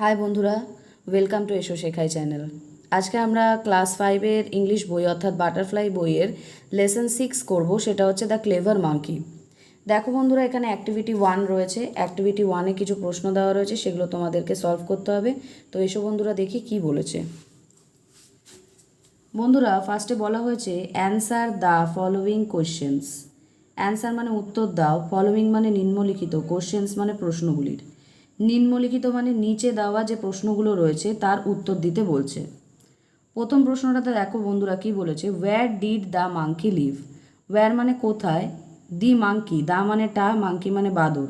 High বন্ধুরা welcome to এসো শেখাই চ্যানেল আজকে আমরা ক্লাস ফাইভের ইংলিশ বই অর্থাৎ বাটারফ্লাই বইয়ের লেসন সিক্স করব, সেটা হচ্ছে দ্য ক্লেভার মাঙ্কি দেখো বন্ধুরা, এখানে অ্যাক্টিভিটি ওয়ান রয়েছে। অ্যাক্টিভিটি ওয়ানে কিছু প্রশ্ন দেওয়া রয়েছে, সেগুলো তোমাদেরকে সলভ করতে হবে। তো এসো বন্ধুরা, দেখি কি বলেছে। বন্ধুরা ফার্স্টে বলা হয়েছে answer the following questions answer মানে উত্তর দাও ফলোয়িং মানে নিম্নলিখিত কোশ্চেন্স মানে প্রশ্নগুলির। নিম্নলিখিত মানে নিচে দেওয়া যে প্রশ্নগুলো রয়েছে, তার উত্তর দিতে বলছে। প্রথম প্রশ্নটাতে দেখো বন্ধুরা কি বলেছে? Where did the monkey live where মানে কোথায়? দি মাঙ্কি দা মানে টা মাঙ্কি মানে বাদর।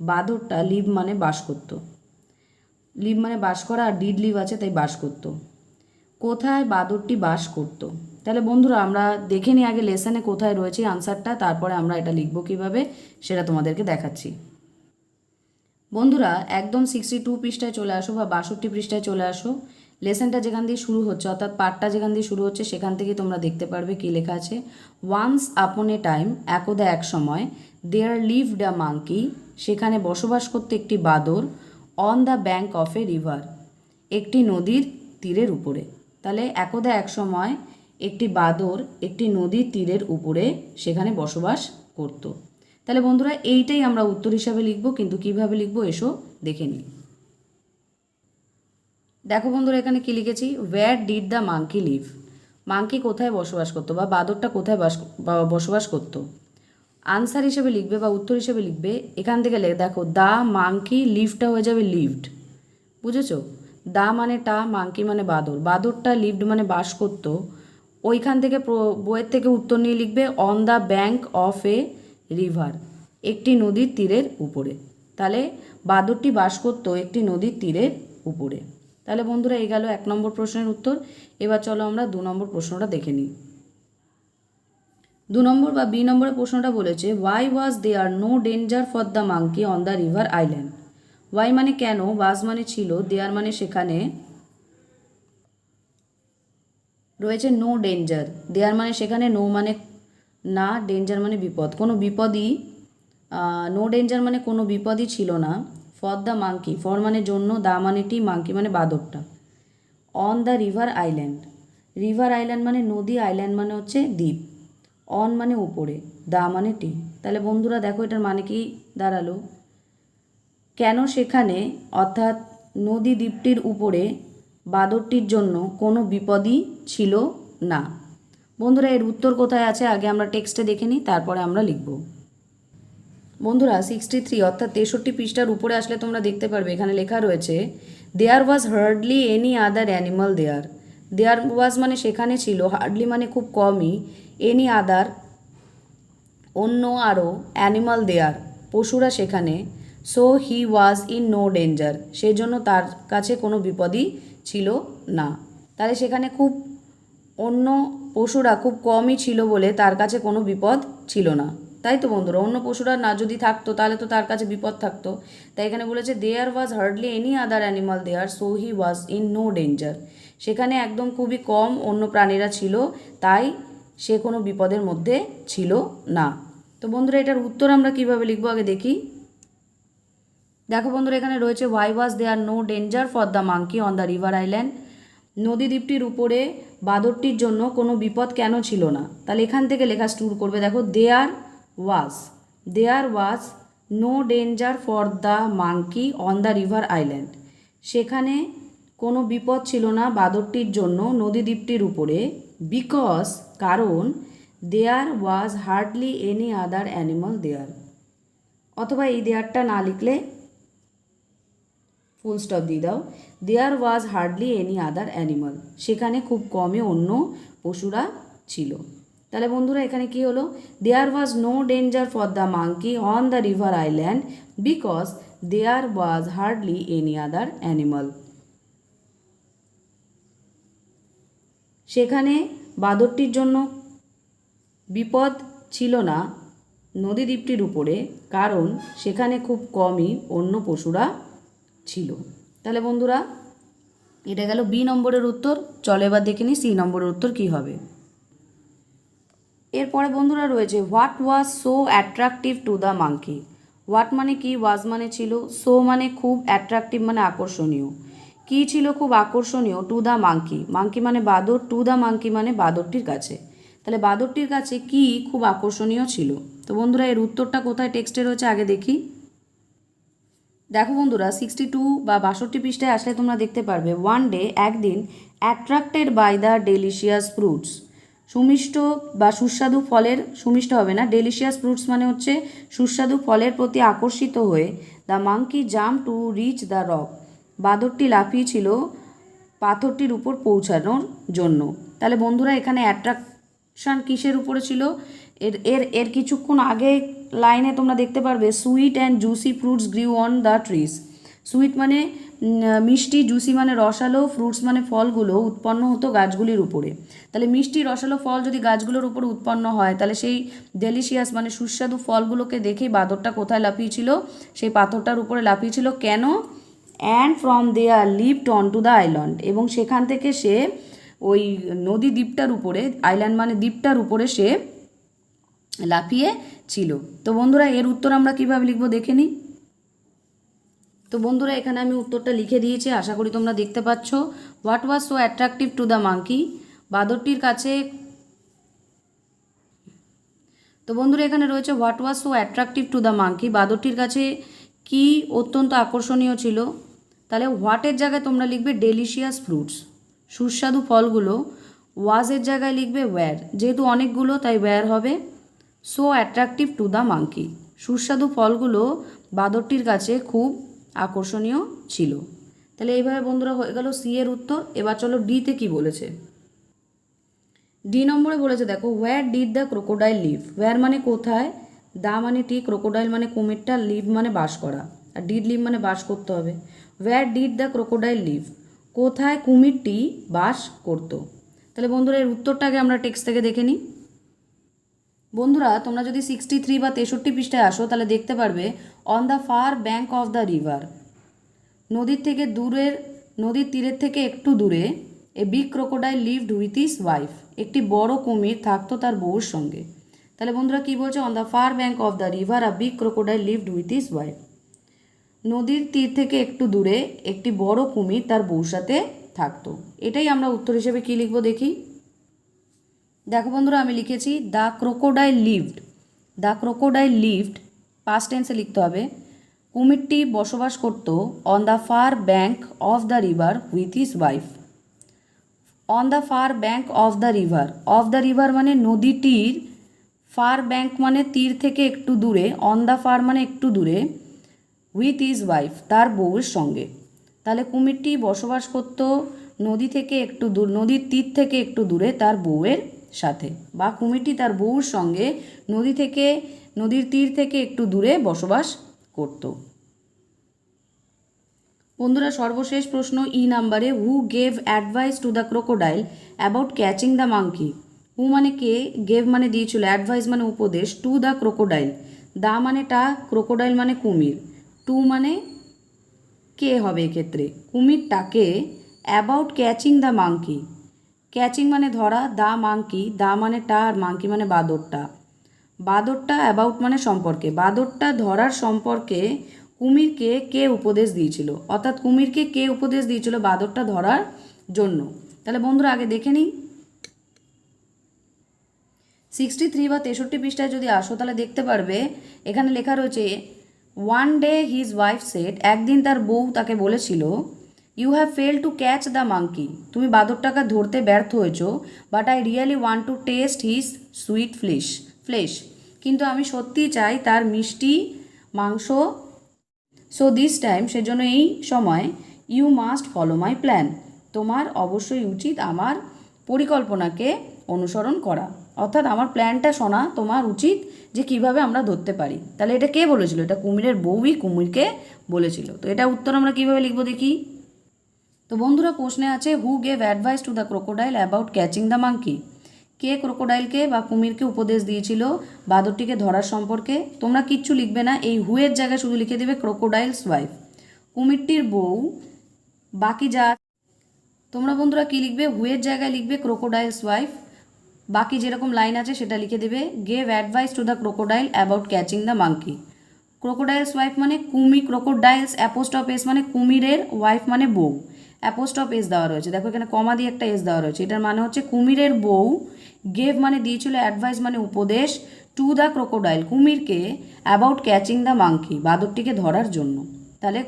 বাদরটা লিভ মানে বাস করতো। লিভ মানে বাস করা আর ডিড লিভ আছে, তাই বাস করতো। কোথায় বাদরটি বাস করত? তাহলে বন্ধুরা, আমরা দেখে নিই আগে লেসনে কোথায় রয়েছে আনসারটা তারপরে আমরা এটা লিখব কীভাবে, সেটা তোমাদেরকে দেখাচ্ছি। বন্ধুরা, একদম সিক্সটি টু পৃষ্ঠায় চলে আসো বা বাষট্টি পৃষ্ঠায় চলে আসো। লেসেনটা যেখান দিয়ে শুরু হচ্ছে, অর্থাৎ পার্টটা যেখান দিয়ে শুরু হচ্ছে, সেখান থেকে তোমরা দেখতে পারবে কি লেখা আছে। ওয়ান্স আপন এ টাইম একদা এক সময় দেয়ার লিভড আ মাঙ্কি সেখানে বসবাস করতে একটি বাদর on the bank of a river একটি নদীর তীরের উপরে। তাহলে একদা এক সময়, একটি বাদর একটি নদীর তীরের উপরে সেখানে বসবাস করত। তাহলে বন্ধুরা, এইটাই আমরা উত্তর হিসাবে লিখব, কিন্তু কীভাবে লিখব এসো দেখে নিই। দেখো বন্ধুরা, এখানে কি লিখেছি? Where did the monkey live monkey কোথায় বসবাস করতো বা বাদরটা কোথায় বাস বসবাস করতো? আনসার হিসেবে লিখবে বা উত্তর হিসেবে লিখবে, এখান থেকে দেখো দা মাঙ্কি লিভটা হয়ে যাবে লিভড বুঝেছ? দা মানে টা মাঙ্কি মানে বাদর। বাদরটা লিভড মানে বাস করতো। ওইখান থেকে বইয়ের থেকে উত্তর নিয়ে লিখবে on the bank of a river একটি নদীর তীরের উপরে। তাহলে বাদরটি বাস করতো একটি নদীর তীরের উপরে। তাহলে বন্ধুরা, এই গেল এক নম্বর প্রশ্নের উত্তর। এবার চলো আমরা দু নম্বর প্রশ্নটা দেখে নিই। দু নম্বর বা বি নম্বরের প্রশ্নটা বলেছে why was there no danger for the monkey on the river island why মানে কেন? ওয়াজ মানে ছিল দেয়ার মানে সেখানে রয়েছে নো ডেঞ্জার দেয়ার মানে সেখানে নো মানে না ডেঞ্জার মানে বিপদ। কোনো বিপদই নো ডেঞ্জার মানে কোনো বিপদই ছিল না। ফর দ্য মাঙ্কি ফর মানে জন্য, দা মানে টি মাঙ্কি মানে বাদরটা। On the river island river island মানে নদী আইল্যান্ড মানে হচ্ছে দ্বীপ। অন মানে উপরে, দা মানে টি তাহলে বন্ধুরা দেখো এটার মানে কি দাঁড়াল। কেন সেখানে, অর্থাৎ নদী দ্বীপটির উপরে বাদরটির জন্য কোনো বিপদই ছিল না? বন্ধুরা, এর উত্তর কোথায় আছে? আগে আমরা টেক্সটে দেখে নিই, তারপরে আমরা লিখব। বন্ধুরা সিক্সটি থ্রি অর্থাৎ তেষট্টি পৃষ্ঠার উপরে আসলে তোমরা দেখতে পারবে, এখানে লেখা রয়েছে there was hardly any other animal there there was মানে সেখানে ছিল হার্ডলি মানে খুব কমই এনি আদার অন্য আরও অ্যানিমাল দেয়ার পশুরা সেখানে so he was in no danger সেই জন্য তার কাছে কোনো বিপদই ছিল না। তাহলে সেখানে খুব অন্য পশুরা খুব কমই ছিল বলে তার কাছে কোনো বিপদ ছিল না। তাই তো বন্ধুরা, অন্য পশুরা না যদি থাকতো, তাহলে তো তার কাছে বিপদ থাকতো। তাই এখানে বলেছে there was hardly any other animal there so he was in no danger সেখানে একদম খুবই কম অন্য প্রাণীরা ছিল, তাই সে কোনো বিপদের মধ্যে ছিল না। তো বন্ধুরা, এটার উত্তর আমরা কীভাবে লিখব আগে দেখি। দেখো বন্ধুরা, এখানে রয়েছে why was there no danger for the monkey on the river island নদী দ্বীপটির উপরে বাদরটির জন্য কোনো বিপদ কেন ছিল না? তাহলে এখান থেকে লেখা শুরু করবে, দেখো there was there was no danger for the monkey on the river island সেখানে কোনো বিপদ ছিল না বাদরটির জন্য নদী দ্বীপটির উপরে বিকজ কারণ there was hardly any other animal there অথবা এই দেয়ারটা না লিখলে ফুল স্টপ দিয়ে দাও। There was hardly any other animal সেখানে খুব কমে অন্য পশুরা ছিল। তাহলে বন্ধুরা, এখানে কি হলো? There was no danger for the monkey on the river island because there was hardly any other animal সেখানে বাদরটির জন্য বিপদ ছিল না নদী দ্বীপটির উপরে, কারণ সেখানে খুব কমই অন্য পশুরা ছিল। তাহলে বন্ধুরা, এটা গেল বি নম্বরের উত্তর। চলো এবার দেখে নিই সি নম্বরের উত্তর কি হবে। এরপরে বন্ধুরা রয়েছে what was so attractive to the monkey what মানে কি? ওয়াজ মানে ছিল সো মানে খুব অ্যাট্রাকটিভ মানে আকর্ষণীয়। কী ছিল খুব আকর্ষণীয়? টু দ্য মাঙ্কি মাঙ্কি মানে বাদর টু দ্য মাঙ্কি মানে বাদরটির কাছে। তাহলে বাদরটির কাছে কি খুব আকর্ষণীয় ছিল? তো বন্ধুরা, এর উত্তরটা কোথায়? টেক্সটে রয়েছে, আগে দেখি। দেখো বন্ধুরা সিক্সটি টু বা বাষট্টি পৃষ্ঠায় আসলে তোমরা দেখতে পারবে ওয়ান ডে একদিন attracted by the delicious fruits সুমিষ্ট বা সুস্বাদু ফলের, সুমিষ্ট হবে না ডেলিশিয়াস ফ্রুটস মানে হচ্ছে সুস্বাদু ফলের প্রতি আকর্ষিত হয়ে the monkey jumped to reach the rock বাদরটি লাফিয়েছিল পাথরটির উপর পৌঁছানোর জন্য। তাহলে বন্ধুরা, এখানে অ্যাট্রাকশন কিসের উপরে ছিল? এর এর এর কিছুক্ষণ আগে লাইনে তোমরা দেখতে পারবে sweet and juicy fruits grew on the trees sweet মানে মিষ্টি জুসি মানে রসালো ফ্রুটস মানে ফলগুলো উৎপন্ন হতো গাছগুলির উপরে। তাহলে মিষ্টি, রসালো ফল যদি গাছগুলোর উপরে উৎপন্ন হয়, তাহলে সেই ডেলিশিয়াস মানে সুস্বাদু ফলগুলোকে দেখেই বাদরটা কোথায় লাফিয়েছিল? সেই পাথরটার উপরে লাফিয়েছিল কেন? And from there leapt on to the island এবং সেখান থেকে সে ওই নদী দ্বীপটার উপরে আইল্যান্ড মানে দ্বীপটার উপরে সে লাফিয়ে ছিল। তো বন্ধুরা, এর উত্তর আমরা কীভাবে লিখব দেখে নিই? তো বন্ধুরা, এখানে আমি উত্তরটা লিখে দিয়েছি, আশা করি তোমরা দেখতে পাচ্ছ। What was so attractive to the monkey বাদরটির কাছে তো বন্ধুরা, এখানে রয়েছে what was so attractive to the monkey বাদরটির কাছে কি অত্যন্ত আকর্ষণীয় ছিল? তাহলে হোয়াটের জায়গায় তোমরা লিখবে ডেলিশিয়াস ফ্রুটস সুস্বাদু ফলগুলো। ওয়াজের জায়গায় লিখবে ওয়্যার যেহেতু অনেকগুলো, তাই ওয়্যার হবে। So attractive to the monkey সুস্বাদু ফলগুলো বাদরটির কাছে খুব আকর্ষণীয় ছিল। তাহলে এইভাবে বন্ধুরা হয়ে গেল সি এর উত্তর। এবার চলো ডিতে কি বলেছে? ডি নম্বরে বলেছে, দেখো where did the crocodile live where মানে কোথায়? দা মানে টি ক্রোকোডাইল মানে কুমিরটা লিভ মানে বাস করা। আর ডিড লিভ মানে বাস করতে হবে। Where did the crocodile live কোথায় কুমিরটি বাস করতো? তাহলে বন্ধুরা এর উত্তরটাকে আমরা টেক্সট থেকে দেখে নিই। বন্ধুরা, তোমরা যদি সিক্সটি থ্রি বা তেষট্টি পৃষ্ঠায় আসো, তাহলে দেখতে পারবে on the far bank of the river নদীর থেকে দূরের, নদীর তীরের থেকে একটু দূরে a big crocodile lived with his wife একটি বড় কুমির থাকতো তার বউর সঙ্গে। তাহলে বন্ধুরা, কি বলছে? On the far bank of the river a big crocodile lived with his wife নদীর তীর থেকে একটু দূরে, একটি বড় কুমির তার বউর সাথে থাকতো। এটাই আমরা উত্তর হিসেবে কি লিখব দেখি? দেখো বন্ধুরা, আমি লিখেছি the crocodile lived the crocodile lived past টেন্সে লিখতে হবে। কুমিরটি বসবাস করত on the far bank of the river with his wife on the far bank of the river of the river মানে নদীটির ফার ব্যাঙ্ক মানে তীর থেকে একটু দূরে অন দ্য ফার মানে একটু দূরে উইথ ইজ ওয়াইফ তার বউয়ের সঙ্গে। তাহলে কুমিরটি বসবাস করত নদী থেকে একটু দূর, নদীর তীর থেকে একটু দূরে তার বউয়ের সাথে। বা কুমিরটি তার বউর সঙ্গে নদী থেকে, নদীর তীর থেকে একটু দূরে বসবাস করত। বন্ধুরা, সর্বশেষ প্রশ্ন ই নাম্বারে who gave advice to the crocodile about catching the monkey who মানে কে? গেভ মানে দিয়েছিল। অ্যাডভাইস মানে উপদেশ। টু দ্য ক্রোকোডাইল দা মানে টা ক্রোকোডাইল মানে কুমির। টু মানে কে হবে এক্ষেত্রে? কুমিরটাকে about catching the monkey catching মানে ধরা, দা মাংকি, দা মানে টা আর মাংকি মানে বাদরটা। বাদরটা অ্যাবাউট মানে সম্পর্কে। বাদরটা ধরার সম্পর্কে কুমিরকে কে উপদেশ দিয়েছিল? অর্থাৎ কুমিরকে কে উপদেশ দিয়েছিল বাদরটা ধরার জন্য? তাহলে বন্ধুরা আগে দেখে নিই। সিক্সটি থ্রি বা তেষট্টি পৃষ্ঠায় যদি আসো, তাহলে দেখতে পারবে, এখানে লেখা রয়েছে one day his wife said একদিন তার বউ তাকে বলেছিল you have failed to catch the monkey তুমি বাদরটাকে ধরতে ব্যর্থ হয়েছো but I really want to taste his sweet flesh flesh কিন্তু আমি সত্যিই চাই তার মিষ্টি মাংস। সো দিস টাইম সেজন্য এই সময় you must follow my plan তোমার অবশ্যই উচিত আমার পরিকল্পনাকে অনুসরণ করা। অর্থাৎ আমার প্ল্যানটা শোনা তোমার উচিত যে কীভাবে আমরা ধরতে পারি। তাহলে এটা কে বলেছিল? এটা কুমিরের বউই কুমিরকে বলেছিল। তো এটা উত্তর আমরা কীভাবে লিখব দেখি? তো বন্ধুরা প্রশ্নে আছে who gave advice to the crocodile about catching the monkey কে ক্রোকোডাইলকে বা কুমিরকে উপদেশ দিয়েছিল বাদরটিকে ধরার সম্পর্কে? তোমরা কিচ্ছু লিখবে না, এই হুয়ের জায়গায় শুধু লিখে দেবে ক্রোকোডাইলস ওয়াইফ কুমিরটির বউ, বাকি যা তোমরা বন্ধুরা কি লিখবে? হুয়ের জায়গায় লিখবে ক্রোকোডাইলস ওয়াইফ বাকি যেরকম লাইন আছে সেটা লিখে দেবে gave advice to the crocodile about catching the monkey crocodile's wife মানে কুমি ক্রোকোডাইলস অ্যাপোস্ট অফ এস মানে কুমিরের ওয়াইফ মানে বউ। অ্যাপোস্টপ এস দেওয়া রয়েছে। দেখো এখানে কমা দিয়ে একটা এস দেওয়া রয়েছে। এটার মানে হচ্ছে কুমিরের বউ গেভ মানে দিয়েছিল অ্যাডভাইস মানে উপদেশ টু দ্য ক্রোকোডাইল কুমিরকে অ্যাবাউট ক্যাচিং দ্য মাংকি বাদরটিকে ধরার জন্য। তাহলে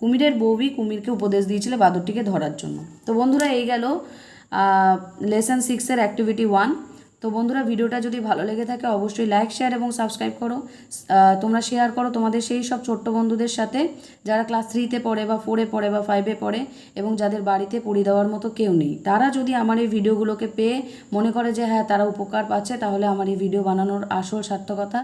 কুমিরের বউই কুমিরকে উপদেশ দিয়েছিল বাদরটিকে ধরার জন্য। তো বন্ধুরা, এই গেল লেসন সিক্সের অ্যাক্টিভিটি ওয়ান তো বন্ধুরা, ভিডিওটা যদি ভালো লেগে থাকে, অবশ্যই লাইক শেয়ার এবং সাবস্ক্রাইব করো। তোমরা শেয়ার করো তোমাদের সেই সব ছোট্ট বন্ধুদের সাথে যারা ক্লাস থ্রিতে পড়ে বা ফোরে পড়ে বা ফাইভে পড়ে এবং যাদের বাড়িতে পড়ি দেওয়ার মতো কেউ নেই, তারা যদি আমার এই ভিডিওগুলোকে পেয়ে মনে করে যে হ্যাঁ তারা উপকার পাচ্ছে, তাহলে আমার এই ভিডিও বানানোর আসল সার্থকতা